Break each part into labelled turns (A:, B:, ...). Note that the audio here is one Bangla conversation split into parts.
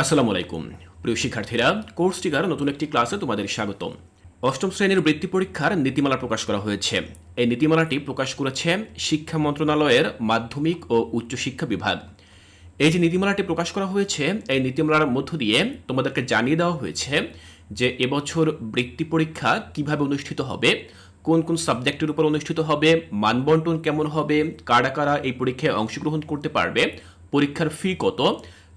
A: আসসালামু আলাইকুম। প্রিয় শিক্ষার্থীরা, কোর্স টিকার নতুন একটি ক্লাসে তোমাদের স্বাগতম। অষ্টম শ্রেণির বৃত্তি পরীক্ষার নীতিমালা প্রকাশ করা হয়েছে। এই নীতিমালাটি প্রকাশ করেছে শিক্ষা মন্ত্রণালয়ের মাধ্যমিক ও উচ্চশিক্ষা বিভাগ। এই যে নীতিমালাটি প্রকাশ করা হয়েছে, এই নীতিমালার মধ্য দিয়ে তোমাদেরকে জানিয়ে দেওয়া হয়েছে যে এবছর বৃত্তি পরীক্ষা কীভাবে অনুষ্ঠিত হবে, কোন কোন সাবজেক্টের উপর অনুষ্ঠিত হবে, মানবন্টন কেমন হবে, কারা কারা এই পরীক্ষায় অংশগ্রহণ করতে পারবে, পরীক্ষার ফি কত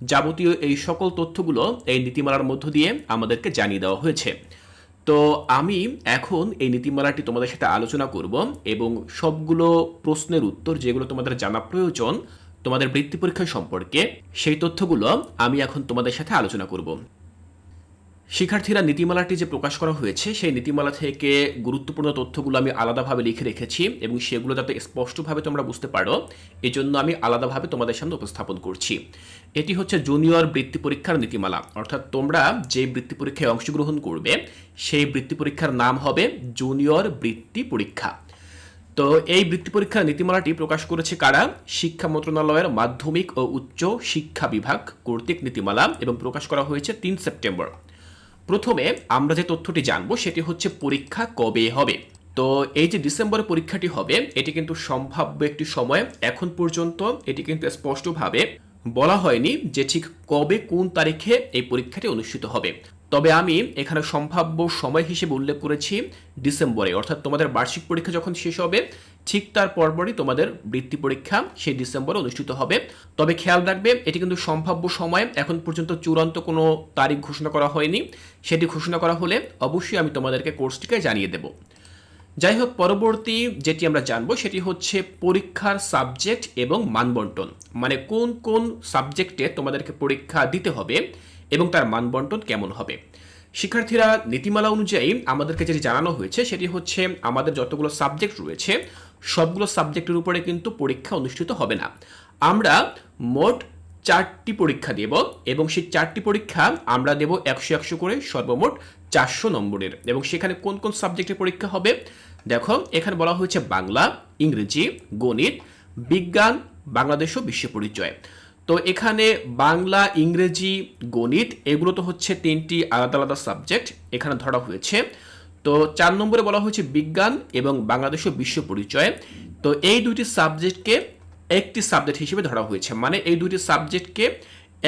A: যাবতীয় এই সকল তথ্যগুলো এই নীতিমালার মধ্য দিয়ে আমাদেরকে জানিয়ে দেওয়া হয়েছে। তো আমি এখন এই নীতিমালাটি তোমাদের সাথে আলোচনা করব এবং সবগুলো প্রশ্নের উত্তর যেগুলো তোমাদের জানা প্রয়োজন তোমাদের বৃত্তি পরীক্ষা সম্পর্কে সেই তথ্যগুলো আমি এখন তোমাদের সাথে আলোচনা করব। শিক্ষার্থীরা নীতিমালাটি যে প্রকাশ করা হয়েছে, সেই নীতিমালা থেকে গুরুত্বপূর্ণ তথ্যগুলো আমি আলাদাভাবে লিখে রেখেছি এবং সেগুলো যাতে স্পষ্টভাবে তোমরা বুঝতে পারো এই জন্য আমি আলাদাভাবে তোমাদের সামনে উপস্থাপন করছি। এটি হচ্ছে জুনিয়র বৃত্তি পরীক্ষার নীতিমালা। অর্থাৎ তোমরা যে বৃত্তি পরীক্ষায় অংশগ্রহণ করবে, সেই বৃত্তি পরীক্ষার নাম হবে জুনিয়র বৃত্তি পরীক্ষা। তো এই বৃত্তি পরীক্ষার নীতিমালাটি প্রকাশ করেছে কারা? শিক্ষা মন্ত্রণালয়ের মাধ্যমিক ও উচ্চ শিক্ষা বিভাগ কর্তৃক নীতিমালা এবং প্রকাশ করা হয়েছে তিন সেপ্টেম্বর। প্রথমে আমরা যে তথ্যটি জানব সেটি হচ্ছে পরীক্ষা কবে হবে? তো এই যে ডিসেম্বরে পরীক্ষাটি হবে, এটি কিন্তু সম্ভাব্য একটি সময়। এখন পর্যন্ত এটি কিন্তু স্পষ্টভাবে বলা হয়নি যে ঠিক কবে কোন তারিখে এই পরীক্ষাটি অনুষ্ঠিত হবে। তবে আমি এখানে সম্ভাব্য সময় হিসেবে উল্লেখ করেছি ডিসেম্বরে। অর্থাৎ তোমাদের বার্ষিক পরীক্ষা যখন শেষ হবে, ঠিক তার পরপরই তোমাদের বৃত্তি পরীক্ষা সেই ডিসেম্বরে অনুষ্ঠিত হবে। তবে খেয়াল রাখবে, এটি কিন্তু সম্ভাব্য সময়, এখন পর্যন্ত চূড়ান্ত কোনো তারিখ ঘোষণা করা হয়নি। সেটি ঘোষণা করা হলে অবশ্যই আমি তোমাদেরকে কোর্সটিকে জানিয়ে দেব। যাই হোক, পরবর্তী যেটি আমরা জানব সেটি হচ্ছে পরীক্ষার সাবজেক্ট এবং মানবন্টন। মানে কোন কোন সাবজেক্টে তোমাদেরকে পরীক্ষা দিতে হবে এবং তার মানবন্টন কেমন হবে? শিক্ষার্থীরা নীতিমালা অনুযায়ী আমাদেরকে যেটি জানানো হয়েছে, সেটি হচ্ছে আমাদের যতগুলো সাবজেক্ট রয়েছে, সবগুলো সাবজেক্টের উপরে কিন্তু পরীক্ষা অনুষ্ঠিত হবে না। আমরা মোট চারটি পরীক্ষা দেব এবং সেই চারটি পরীক্ষা আমরা দেব একশো একশো করে সর্বমোট চারশো নম্বরের। এবং সেখানে কোন কোন সাবজেক্টের পরীক্ষা হবে? দেখো, এখানে বলা হয়েছে বাংলা, ইংরেজি, গণিত, বিজ্ঞান, বাংলাদেশ ও বিশ্ব পরিচয়। তো এখানে বাংলা, ইংরেজি, গণিত এগুলো তো হচ্ছে তিনটি আলাদা আলাদা সাবজেক্ট এখানে ধরা হয়েছে। তো চার নম্বরে বলা হয়েছে বিজ্ঞান এবং বাংলাদেশ বিশ্ব পরিচয়। তো এই দুইটি সাবজেক্টকে একটি সাবজেক্ট হিসেবে ধরা হয়েছে। মানে এই দুইটি সাবজেক্টকে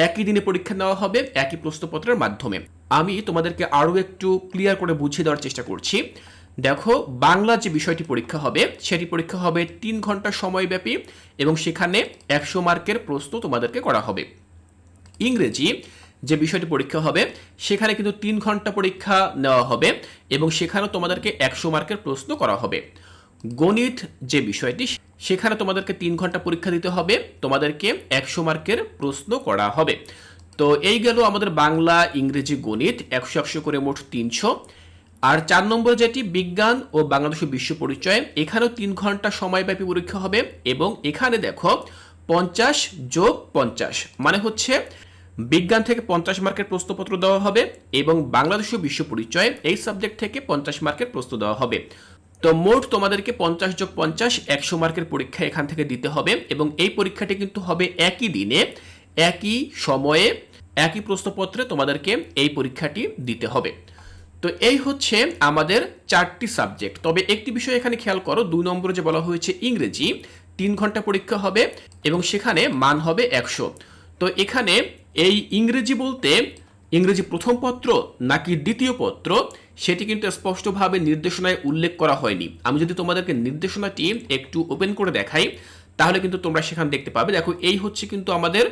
A: একই দিনে পরীক্ষা নেওয়া হবে, একই প্রশ্নপত্রের মাধ্যমে। আমি তোমাদেরকে আরও একটু ক্লিয়ার করে বুঝিয়ে দেওয়ার চেষ্টা করছি। দেখো, বাংলা যে বিষয়টি পরীক্ষা হবে, সেটি পরীক্ষা হবে তিন ঘণ্টা সময়ব্যাপী এবং সেখানে একশো মার্কের প্রশ্ন তোমাদেরকে করা হবে। ইংরেজি যে বিষয়টি পরীক্ষা হবে, সেখানে কিন্তু তিন ঘণ্টা পরীক্ষা নেওয়া হবে এবং সেখানেও তোমাদেরকে একশো মার্কের প্রশ্ন করা হবে। গণিত যে বিষয়টি, সেখানে তোমাদেরকে তিন ঘণ্টা পরীক্ষা দিতে হবে, তোমাদেরকে একশো মার্কের প্রশ্ন করা হবে। তো এই গেল আমাদের বাংলা ইংরেজি গণিত, একশো একশো করে মোট তিনশো। আর চার নম্বর যেটি, বিজ্ঞান ও বাংলাদেশ বিশ্ব পরিচয়। এখানেও তিন ঘণ্টা সময়ব্যাপী পরীক্ষা হবে এবং এখানে দেখো, পঞ্চাশ যোগ পঞ্চাশ মানে হচ্ছে বিজ্ঞান থেকে পঞ্চাশ মার্কের প্রশ্নপত্র দেওয়া হবে এবং বাংলাদেশ বিশ্ব পরিচয় এই সাবজেক্ট থেকে পঞ্চাশ মার্কের প্রশ্ন দেওয়া হবে। তো মোট তোমাদেরকে পঞ্চাশ যোগ পঞ্চাশ একশো মার্কের পরীক্ষা এখান থেকে দিতে হবে এবং এই পরীক্ষাটি কিন্তু হবে একই দিনে, একই সময়ে, একই প্রশ্নপত্রে তোমাদেরকে এই পরীক্ষাটি দিতে হবে। তো এই হচ্ছে আমাদের চারটি সাবজেক্ট। তবে একটি বিষয় এখানে খেয়াল করো, দুই নম্বরে যে বলা হয়েছে ইংরেজি, তিন ঘণ্টা পরীক্ষা হবে এবং সেখানে মান হবে একশো। তো এখানে এই ইংরেজি বলতে ইংরেজি প্রথম পত্র নাকি দ্বিতীয় পত্র, সেটি কিন্তু স্পষ্টভাবে নির্দেশনায় উল্লেখ করা হয়নি। আমি যদি তোমাদেরকে নির্দেশনাটি একটু ওপেন করে দেখাই তাহলে কিন্তু তোমরা সেখানে দেখতে পাবে। দেখো, এই হচ্ছে কিন্তু আমাদের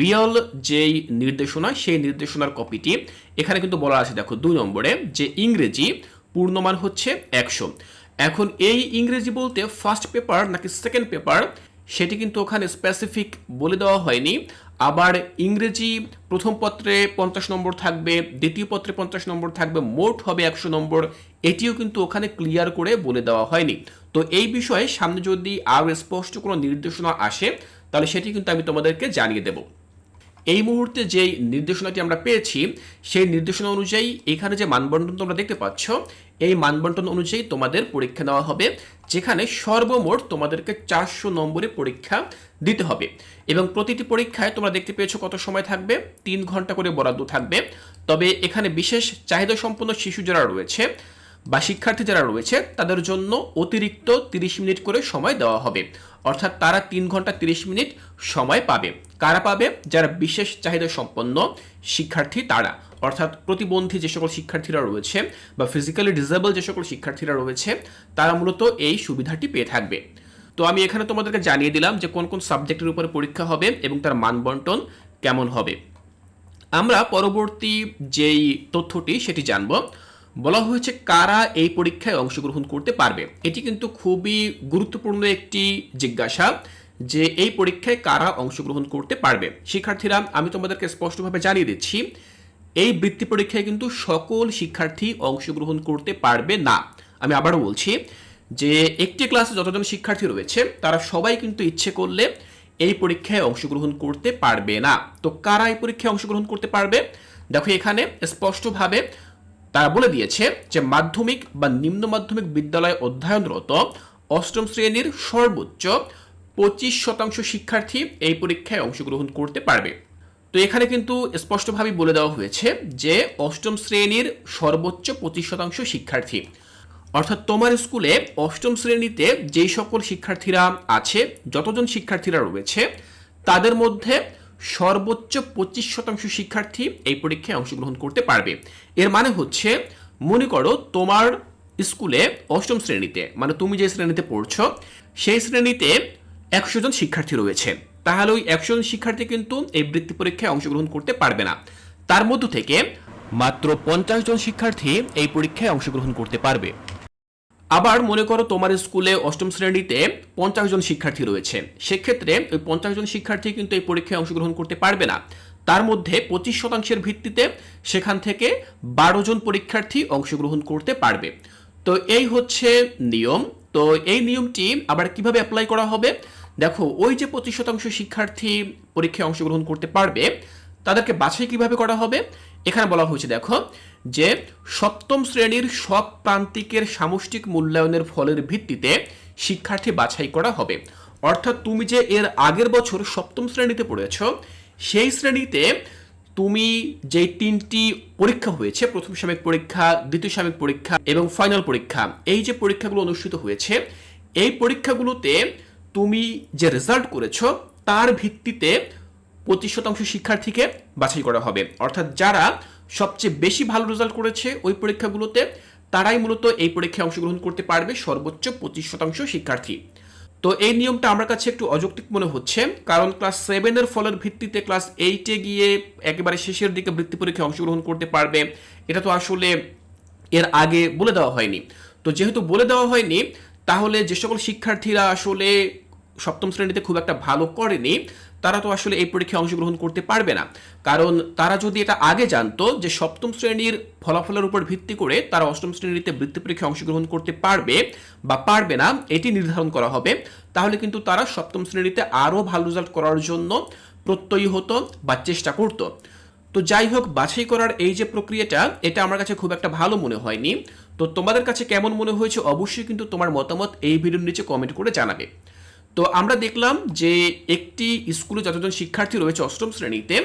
A: রিয়েল যেই নির্দেশনা, সেই নির্দেশনার কপিটি এখানে কিন্তু বলা আছে, দেখো, দুই নম্বরে যে ইংরেজি পূর্ণমান হচ্ছে একশো। এখন এই ইংরেজি বলতে ফার্স্ট পেপার নাকি সেকেন্ড পেপার সেটি কিন্তু ওখানে স্পেসিফিক বলে দেওয়া হয়নি। আবার ইংরেজি প্রথম পত্রে পঞ্চাশ নম্বর থাকবে, দ্বিতীয় পত্রে পঞ্চাশ নম্বর থাকবে, মোট হবে একশো নম্বর। এটিও কিন্তু ওখানে ক্লিয়ার করে বলে দেওয়া হয়নি। তো এই বিষয়ে সামনে যদি আরও স্পষ্ট কোনো নির্দেশনা আসে, তাহলে সেটি কিন্তু আমি তোমাদেরকে জানিয়ে দেবো। এই মুহূর্তে যেই নির্দেশনাটি আমরা পেয়েছি, সেই নির্দেশনা অনুযায়ী এখানে যে মানবন্টন তোমরা দেখতে পাচ্ছ, এই মানবন্টন অনুযায়ী তোমাদের পরীক্ষা নেওয়া হবে, যেখানে সর্বমোট তোমাদেরকে চারশো নম্বরে পরীক্ষা দিতে হবে। এবং প্রতিটি পরীক্ষায় তোমরা দেখতে পেয়েছ কত সময় থাকবে? তিন ঘণ্টা করে বরাদ্দ থাকবে। তবে এখানে বিশেষ চাহিদা সম্পন্ন শিশু যারা রয়েছে বা শিক্ষার্থী যারা রয়েছে, তাদের জন্য অতিরিক্ত তিরিশ মিনিট করে সময় দেওয়া হবে। অর্থাৎ তারা তিন ঘণ্টা তিরিশ মিনিট সময় পাবে। কারা পাবে? যারা বিশেষ চাহিদা সম্পন্ন শিক্ষার্থী তারা। অর্থাৎ প্রতিবন্ধী যে সকল শিক্ষার্থীরা রয়েছে বা ফিজিক্যালি ডিসেবল যে সকল শিক্ষার্থীরা রয়েছে, তারা মূলত এই সুবিধাটি পেয়ে থাকবে। তো আমি এখানে তোমাদেরকে জানিয়ে দিলাম যে কোন কোন সাবজেক্টের উপরে পরীক্ষা হবে এবং তার মানবন্টন কেমন হবে। আমরা পরবর্তী যেই তথ্যটি, সেটি জানব। বলা হয়েছে কারা এই পরীক্ষায় অংশগ্রহণ করতে পারবে। এটি কিন্তু খুবই গুরুত্বপূর্ণ একটি জিজ্ঞাসা যে এই পরীক্ষায় কারা অংশগ্রহণ করতে পারবে। শিক্ষার্থীরা, আমি তোমাদেরকে স্পষ্টভাবে জানিয়ে দিচ্ছি, এই বৃত্তি পরীক্ষায় কিন্তু সকল শিক্ষার্থী অংশগ্রহণ করতে পারবে না। আমি আবারও বলছি যে একটি ক্লাসে যতজন শিক্ষার্থী রয়েছে, তারা সবাই কিন্তু ইচ্ছে করলে এই পরীক্ষায় অংশগ্রহণ করতে পারবে না। তো কারা এই পরীক্ষায় অংশগ্রহণ করতে পারবে? দেখো এখানে স্পষ্টভাবে তারা বলে দিয়েছে যে মাধ্যমিক বা নিম্ন মাধ্যমিক বিদ্যালয়ে অধ্যয়নরত অষ্টম শ্রেণির সর্বোচ্চ পঁচিশ শতাংশ শিক্ষার্থী এই পরীক্ষায় অংশগ্রহণ করতে পারবে। তো এখানে কিন্তু স্পষ্টভাবে বলে দেওয়া হয়েছে যে অষ্টম শ্রেণির সর্বোচ্চ পঁচিশ শতাংশ শিক্ষার্থী। অর্থাৎ তোমার স্কুলে অষ্টম শ্রেণীতে যেই সকল শিক্ষার্থীরা আছে, যতজন শিক্ষার্থীরা রয়েছে, তাদের মধ্যে সর্বোচ্চ পঁচিশ শতাংশ শিক্ষার্থী এই পরীক্ষায় অংশগ্রহণ করতে পারবে। এর মানে হচ্ছে, মনে করো তোমার স্কুলে অষ্টম শ্রেণীতে মানে তুমি যে শ্রেণীতে পড়ছো, সেই শ্রেণীতে একশো জন শিক্ষার্থী রয়েছে। তাহলে ওই একশো জন শিক্ষার্থী কিন্তু এই বৃত্তি পরীক্ষায় অংশগ্রহণ করতে পারবে না। তার মধ্য থেকে মাত্র পঞ্চাশ জন শিক্ষার্থী এই পরীক্ষায় অংশগ্রহণ করতে পারবে। আবার মনে করো তোমার স্কুলে অষ্টম শ্রেণীতে পঞ্চাশ জন শিক্ষার্থী রয়েছে। সেক্ষেত্রে ওই পঞ্চাশ জন শিক্ষার্থী কিন্তু এই পরীক্ষায় অংশগ্রহণ করতে পারবে না। তার মধ্যে পঁচিশ শতাংশের ভিত্তিতে সেখান থেকে বারো জন পরীক্ষার্থী অংশগ্রহণ করতে পারবে। তো এই হচ্ছে নিয়ম। তো এই নিয়মটি আবার কীভাবে অ্যাপ্লাই করা হবে? দেখো, ওই যে পঁচিশ শতাংশ শিক্ষার্থী পরীক্ষায় অংশগ্রহণ করতে পারবে, তাদেরকে বাছাই কীভাবে করা হবে? এখানে বলা হয়েছে, দেখো, যে সপ্তম শ্রেণির সব প্রান্তিকের সামষ্টিক মূল্যায়নের ফলের ভিত্তিতে শিক্ষার্থী বাছাই করা হবে। অর্থাৎ তুমি যে এর আগের বছর সপ্তম শ্রেণীতে পড়েছ, সেই শ্রেণীতে তুমি যে তিনটি পরীক্ষা হয়েছে, প্রথম সাময়িক পরীক্ষা, দ্বিতীয় সাময়িক পরীক্ষা এবং ফাইনাল পরীক্ষা, এই যে পরীক্ষাগুলো অনুষ্ঠিত হয়েছে, এই পরীক্ষাগুলোতে তুমি যে রেজাল্ট করেছ, তার ভিত্তিতে পঁচিশ শতাংশ শিক্ষার্থীকে বাছাই করা হবে। অর্থাৎ যারা সবচেয়ে বেশি ভালো রেজাল্ট করেছে ওই পরীক্ষাগুলোতে, তারাই মূলত এই পরীক্ষায় অংশগ্রহণ করতে পারবে সর্বোচ্চ পঁচিশ শতাংশ শিক্ষার্থী। তো এই নিয়মটা আমার কাছে একটু অযৌক্তিক মনে হচ্ছে, কারণ ক্লাস সেভেনের ফলের ভিত্তিতে ক্লাস এইটে গিয়ে একেবারে শেষের দিকে বৃত্তি পরীক্ষায় অংশগ্রহণ করতে পারবে। এটা তো আসলে এর আগে বলে দেওয়া হয়নি। তো যেহেতু বলে দেওয়া হয়নি, তাহলে যে সকল শিক্ষার্থীরা আসলে সপ্তম শ্রেণীতে খুব একটা ভালো করেনি তারা তো আসলে এই পরীক্ষায় অংশগ্রহণ করতে পারবে না। কারণ তারা যদি এটা আগে জানতো যে সপ্তম শ্রেণির ফলাফলের উপর ভিত্তি করে তারা অষ্টম শ্রেণীতে বৃত্তি পরীক্ষায় অংশগ্রহণ করতে পারবে বা পারবে না, এটি নির্ধারণ করা হবে। তাহলে কিন্তু তারা সপ্তম শ্রেণীতে আরও ভালো রেজাল্ট করার জন্য প্রত্যয়ী হতো বা চেষ্টা করতো। তো যাই হোক, বাছাই করার এই যে প্রক্রিয়াটা, এটা আমার কাছে খুব একটা ভালো মনে হয়নি। তো তোমাদের কাছে কেমন মনে হয়েছে অবশ্যই কিন্তু তোমার মতামত এই ভিডিওর নিচে কমেন্ট করে জানাবে। তো আমরা দেখলাম যে একটি স্কুলে যতজন শিক্ষার্থী রয়েছে অষ্টম শ্রেণীতে,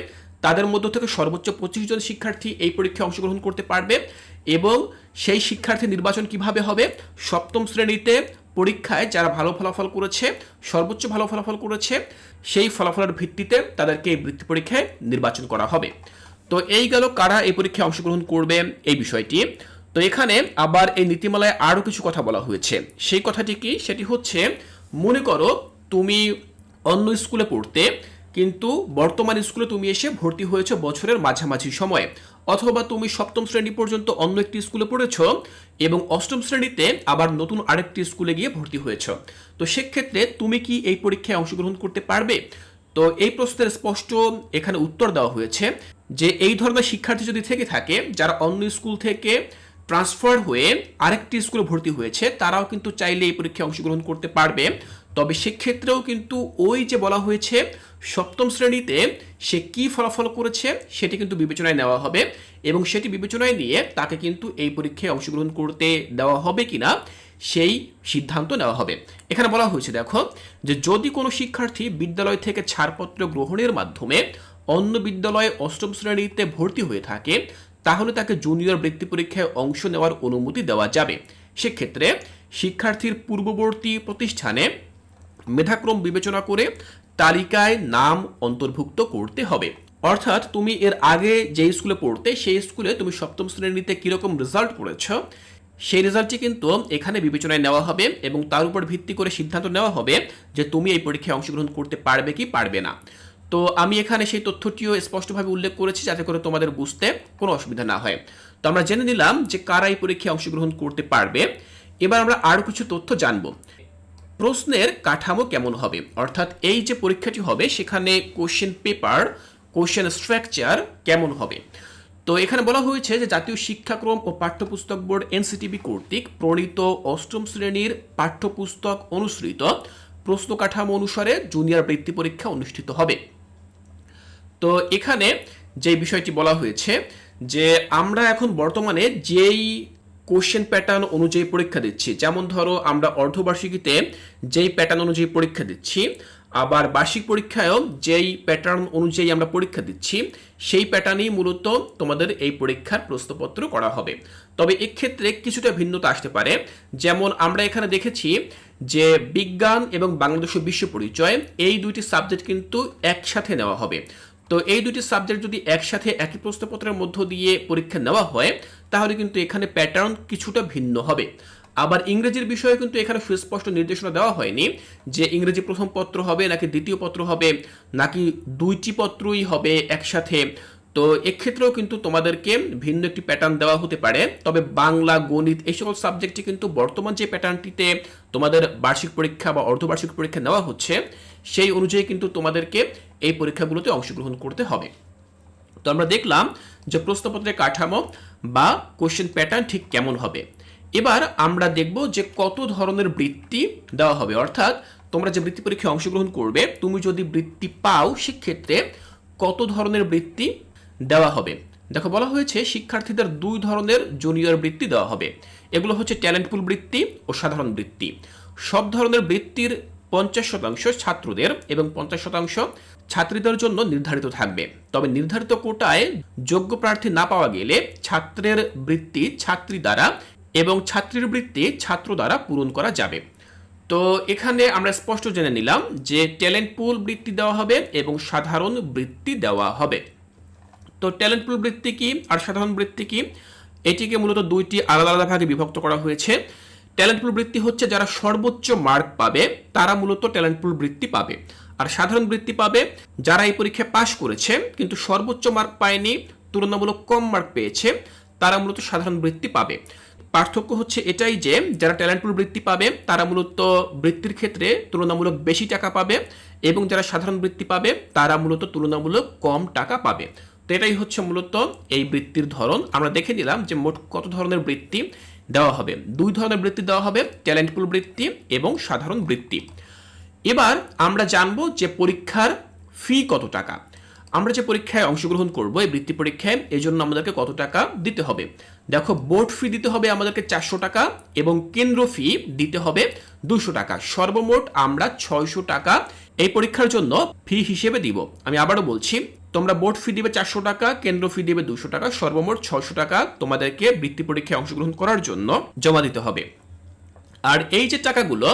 A: তাদের মধ্য থেকে সর্বোচ্চ পঁচিশ জন শিক্ষার্থী এই পরীক্ষায় অংশগ্রহণ করতে পারবে এবং সেই শিক্ষার্থী নির্বাচন কীভাবে হবে? সপ্তম শ্রেণীতে পরীক্ষায় যারা ভালো ফলাফল করেছে, সর্বোচ্চ ভালো ফলাফল করেছে, সেই ফলাফলের ভিত্তিতে তাদেরকে এই বৃত্তি পরীক্ষায় নির্বাচন করা হবে। তো এই গেল কারা এই পরীক্ষায় অংশগ্রহণ করবে এই বিষয়টি। তো এখানে আবার এই নীতিমালায় আরও কিছু কথা বলা হয়েছে। সেই কথাটি কি? সেটি হচ্ছে মনে করো তুমি অন্য স্কুলে পড়তে, কিন্তু বর্তমান স্কুলে তুমি এসে ভর্তি হয়েছে বছরের মাঝামাঝি সময়ে। অথবা তুমি সপ্তম শ্রেণি পর্যন্ত অন্য একটি স্কুলে পড়েছ এবং অষ্টম শ্রেণীতে আবার নতুন আরেকটি স্কুলে গিয়ে ভর্তি হয়েছ। তো সেক্ষেত্রে তুমি কি এই পরীক্ষায় অংশগ্রহণ করতে পারবে? তো এই প্রশ্নের স্পষ্ট এখানে উত্তর দেওয়া হয়েছে যে, এই ধরনের শিক্ষার্থী যদি থেকে থাকে, যারা অন্য স্কুল থেকে ট্রান্সফার হয়ে আরেকটি স্কুলে ভর্তি হয়েছে, তারাও কিন্তু চাইলে এই পরীক্ষায় অংশগ্রহণ করতে পারবে। তবে সেক্ষেত্রেও কিন্তু ওই যে বলা হয়েছে, সপ্তম শ্রেণীতে সে কি ফলাফল করেছে, সেটি কিন্তু বিবেচনায় নেওয়া হবে এবং সেটি বিবেচনায় নিয়ে তাকে কিন্তু এই পরীক্ষায় অংশগ্রহণ করতে দেওয়া হবে কিনা, সেই সিদ্ধান্ত নেওয়া হবে। এখানে বলা হয়েছে, দেখো, যে যদি কোনো শিক্ষার্থী বিদ্যালয় থেকে ছাড়পত্র গ্রহণের মাধ্যমে অন্য বিদ্যালয়ে অষ্টম শ্রেণীতে ভর্তি হয়ে থাকে তাহলে তাকে জুনিয়র বৃত্তি পরীক্ষায় অংশ নেওয়ার অনুমতি দেওয়া যাবে। সেক্ষেত্রে শিক্ষার্থীর পূর্ববর্তী প্রতিষ্ঠানে মেধাক্রম বিবেচনা করে তালিকায় নাম অন্তর্ভুক্ত করতে হবে। অর্থাৎ তুমি এর আগে যে স্কুলে পড়তে, সেই স্কুলে তুমি সপ্তম শ্রেণীতে কীরকম রেজাল্ট করেছ সেই রেজাল্টটি কিন্তু এখানে বিবেচনায় নেওয়া হবে এবং তার উপর ভিত্তি করে সিদ্ধান্ত নেওয়া হবে যে তুমি এই পরীক্ষায় অংশগ্রহণ করতে পারবে কি পারবে না। তো আমি এখানে সেই তথ্যটিও স্পষ্টভাবে উল্লেখ করেছি যাতে করে তোমাদের বুঝতে কোনো অসুবিধা না হয়। তো আমরা জেনে নিলাম যে কারা এই পরীক্ষায় অংশগ্রহণ করতে পারবে। এবার আমরা আরও কিছু তথ্য জানব। প্রশ্নের কাঠামো কেমন হবে? অর্থাৎ এই যে পরীক্ষাটি হবে, সেখানে কোশ্চেন পেপার কোশ্চেন স্ট্রাকচার কেমন হবে? তো এখানে বলা হয়েছে যে জাতীয় শিক্ষাক্রম ও পাঠ্যপুস্তক বোর্ড এনসিটিবি কর্তৃক প্রণীত অষ্টম শ্রেণির পাঠ্যপুস্তক অনুসৃত প্রশ্ন কাঠামো অনুসারে জুনিয়র বৃত্তি পরীক্ষা অনুষ্ঠিত হবে। তো এখানে যে বিষয়টি বলা হয়েছে যে আমরা এখন বর্তমানে যেই কোশ্চেন প্যাটার্ন অনুযায়ী পরীক্ষা দিচ্ছি, যেমন ধরো আমরা অর্ধবার্ষিকীতে যেই প্যাটার্ন অনুযায়ী পরীক্ষা দিচ্ছি, আবার বার্ষিক পরীক্ষায়ও যেই প্যাটার্ন অনুযায়ী আমরা পরীক্ষা দিচ্ছি, সেই প্যাটার্নেই মূলত তোমাদের এই পরীক্ষার প্রশ্নপত্র করা হবে। তবে এক্ষেত্রে কিছুটা ভিন্নতা আসতে পারে। যেমন আমরা এখানে দেখেছি যে বিজ্ঞান এবং বাংলাদেশ বিশ্ব পরিচয়, এই দুইটি সাবজেক্ট কিন্তু একসাথে নেওয়া হবে। তো এই দুটি সাবজেক্ট যদি একসাথে একই প্রশ্নপত্রের মধ্য দিয়ে পরীক্ষা নেওয়া হয়, তাহলে কিন্তু এখানে প্যাটার্ন কিছুটা ভিন্ন হবে। আবার ইংরেজির বিষয়ে কিন্তু এখানে সুস্পষ্ট নির্দেশনা দেওয়া হয়নি যে ইংরেজি প্রথম পত্র হবে, নাকি দ্বিতীয় পত্র হবে, নাকি দুইটি পত্রই হবে একসাথে। তো এক্ষেত্রেও কিন্তু তোমাদেরকে ভিন্ন একটি প্যাটার্ন দেওয়া হতে পারে। তবে বাংলা, গণিত এই সকল সাবজেক্টে কিন্তু বর্তমান যে প্যাটার্নটিতে তোমাদের বার্ষিক পরীক্ষা বা অর্ধবার্ষিক পরীক্ষা নেওয়া হচ্ছে সেই অনুযায়ী কিন্তু তোমাদেরকে এই পরীক্ষাগুলোতে অংশগ্রহণ করতে হবে। তো আমরা দেখলাম যে প্রশ্নপত্রের কাঠামো বা কোশ্চেন প্যাটার্ন ঠিক কেমন হবে। এবার আমরা দেখব যে কত ধরনের বৃত্তি দেওয়া হবে। অর্থাৎ তোমরা যে বৃত্তি পরীক্ষায় অংশগ্রহণ করবে, তুমি যদি বৃত্তি পাও, সেক্ষেত্রে কত ধরনের বৃত্তি দেওয়া হবে? দেখো, বলা হয়েছে শিক্ষার্থীদের দুই ধরনের জুনিয়র বৃত্তি দেওয়া হবে। এগুলো হচ্ছে ট্যালেন্টফুল বৃত্তি ও সাধারণ বৃত্তি। সব ধরনের বৃত্তির পঞ্চাশ শতাংশ ছাত্রদের এবং পঞ্চাশ শতাংশ ছাত্রীদের জন্য নির্ধারিত থাকবে। তবে নির্ধারিত কোটায় যোগ্য প্রার্থী না পাওয়া গেলে ছাত্রের বৃত্তি ছাত্রী দ্বারা এবং ছাত্রীর বৃত্তি ছাত্র দ্বারা পূরণ করা যাবে। তো এখানে আমরা স্পষ্ট জেনে নিলাম যে ট্যালেন্ট পুল বৃত্তি দেওয়া হবে এবং সাধারণ বৃত্তি দেওয়া হবে। তো ট্যালেন্ট পুল বৃত্তি কি আর সাধারণ বৃত্তি কি? এটিকে মূলত দুইটি আলাদা আলাদা ভাগে বিভক্ত করা হয়েছে। ট্যালেন্ট পুল বৃত্তি হচ্ছে যারা সর্বোচ্চ মার্ক পাবে, তারা মূলত ট্যালেন্ট পুল বৃত্তি পাবে। আর সাধারণ বৃত্তি পাবে যারা এই পরীক্ষায় পাশ করেছে, কিন্তু সর্বোচ্চ মার্ক পায়নি, তুলনামূলক কম মার্ক পেয়েছে, তারা মূলত সাধারণ বৃত্তি পাবে। পার্থক্য হচ্ছে এটাই যে, যারা ট্যালেন্টফুল বৃত্তি পাবে, তারা মূলত বৃত্তির ক্ষেত্রে তুলনামূলক বেশি টাকা পাবে এবং যারা সাধারণ বৃত্তি পাবে, তারা মূলত তুলনামূলক কম টাকা পাবে। তো এটাই হচ্ছে মূলত এই বৃত্তির ধরন। আমরা দেখে নিলাম যে মোট কত ধরনের বৃত্তি দেওয়া হবে। দুই ধরনের বৃত্তি দেওয়া হবে, ট্যালেন্টফুল বৃত্তি এবং সাধারণ বৃত্তি। এবার আমরা জানব যে পরীক্ষার ফি কত টাকা। আমরা যে পরীক্ষায় অংশগ্রহণ করব, এই বৃত্তি পরীক্ষায় এই জন্য আমাদেরকে কত টাকা দিতে হবে। দেখো, বোর্ড ফি দিতে হবে আমাদেরকে চারশো টাকা এবং কেন্দ্র ফি দিতে হবে দুশো টাকা। সর্বমোট আমরা ছয়শো টাকা এই পরীক্ষার জন্য ফি হিসেবে দিব। আমি আবারও বলছি তোমরা বোর্ড ফি দিবে চারশো টাকা, কেন্দ্র ফি দিবে দুশো টাকা, সর্বমোট ছয়শো টাকা তোমাদেরকে বৃত্তি পরীক্ষায় অংশগ্রহণ করার জন্য জমা দিতে হবে। আর এই যে টাকাগুলো,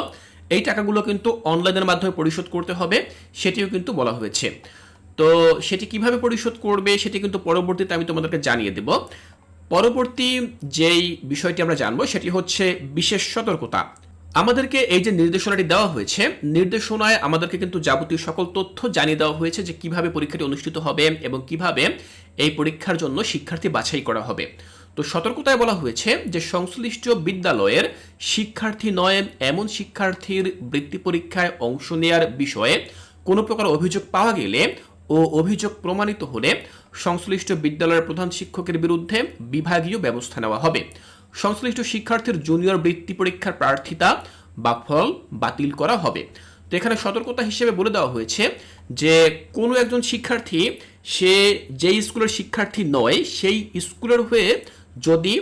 A: এই টাকাগুলো কিন্তু অনলাইনের মাধ্যমে পরিশোধ করতে হবে, সেটিও কিন্তু বলা হয়েছে। তো সেটি কীভাবে পরিশোধ করবে, সেটি কিন্তু পরবর্তীতে আমি তোমাদেরকে জানিয়ে দেব। পরবর্তী যেই বিষয়টি আমরা জানব, সেটি হচ্ছে বিশেষ সতর্কতা। আমাদেরকে এই যে নির্দেশনাটি দেওয়া হয়েছে, নির্দেশনায় আমাদেরকে কিন্তু যাবতীয় সকল তথ্য জানিয়ে দেওয়া হয়েছে যে কীভাবে পরীক্ষাটি অনুষ্ঠিত হবে এবং কীভাবে এই পরীক্ষার জন্য শিক্ষার্থী বাছাই করা হবে। তো সতর্কতায় বলা হয়েছে যে সংশ্লিষ্ট বিদ্যালয়ের শিক্ষার্থী নয়, এমন শিক্ষার্থীর বৃত্তি পরীক্ষায় অংশ নেয়ার বিষয়ে কোনো প্রকার অভিযোগ পাওয়া গেলে ও অভিযোগ প্রমাণিত হলে সংশ্লিষ্ট বিদ্যালয়ের প্রধান শিক্ষকের বিরুদ্ধে বিভাগীয় ব্যবস্থা নেওয়া হবে। সংশ্লিষ্ট শিক্ষার্থীর জুনিয়র বৃত্তি পরীক্ষার প্রার্থিতা বা ফল বাতিল করা হবে। তো এখানে সতর্কতা হিসেবে বলে দেওয়া হয়েছে যে, কোনো একজন শিক্ষার্থী, সে যেই স্কুলের শিক্ষার্থী নয়, সেই স্কুলের হয়ে যদি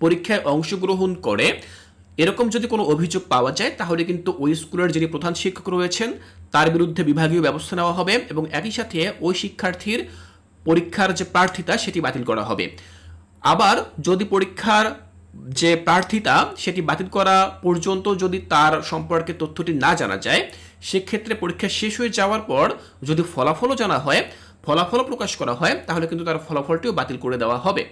A: পরীক্ষায় অংশগ্রহণ করে, এরকম যদি কোনো অভিযোগ পাওয়া যায়, তাহলে কিন্তু ওই স্কুলের যিনি প্রধান শিক্ষক রয়েছেন, তার বিরুদ্ধে বিভাগীয় ব্যবস্থা নেওয়া হবে এবং একই সাথে ওই শিক্ষার্থীর পরীক্ষার যে প্রার্থিতা, সেটি বাতিল করা হবে। আবার যদি পরীক্ষার যে প্রার্থিতা সেটি বাতিল করা পর্যন্ত যদি তার সম্পর্কে তথ্যটি না জানা যায়, সেক্ষেত্রে পরীক্ষা শেষ হয়ে যাওয়ার পর যদি ফলাফলও জানা হয়, ফলাফলও প্রকাশ করা হয়, তাহলে কিন্তু তার ফলাফলটিও বাতিল করে দেওয়া হবে।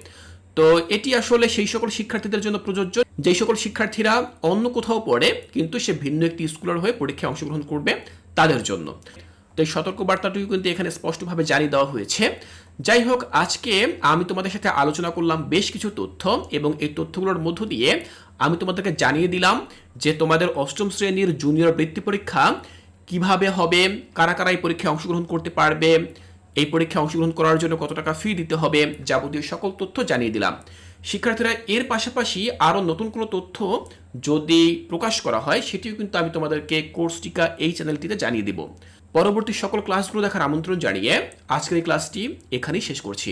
A: তো এটি আসলে সেই সকল শিক্ষার্থীদের জন্য প্রযোজ্য। যেই সকল শিক্ষার্থীরা অন্য কোথাও পড়ে, কিন্তু সে ভিন্ন একটি স্কুলের হয়ে পরীক্ষায় অংশগ্রহণ করবে তাদের জন্য। তো এই সতর্ক বার্তাটিও কিন্তু এখানে স্পষ্টভাবে জারি দেওয়া হয়েছে। যাই হোক আজকে আমি তোমাদের সাথে আলোচনা করলাম বেশ কিছু তথ্য এবং এই তথ্যগুলোর মধ্য দিয়ে আমি তোমাদেরকে জানিয়ে দিলাম যে তোমাদের অষ্টম শ্রেণির জুনিয়র বৃত্তি পরীক্ষা কীভাবে হবে, কারা কারা এই পরীক্ষায় অংশগ্রহণ করতে পারবে, এই পরীক্ষায় অংশগ্রহণ করার জন্য কত টাকা ফি দিতে হবে যাবতীয় সকল তথ্য জানিয়ে দিলাম। শিক্ষার্থীরা, এর পাশাপাশি আরও নতুন কোনো তথ্য যদি প্রকাশ করা হয়, সেটিও কিন্তু আমি তোমাদেরকে কোর্স টিকা এই চ্যানেলটিতে জানিয়ে দেব। পরবর্তী সকল ক্লাসগুলো দেখার আমন্ত্রণ জানিয়ে আজকের এই ক্লাসটি এখানেই শেষ করছি।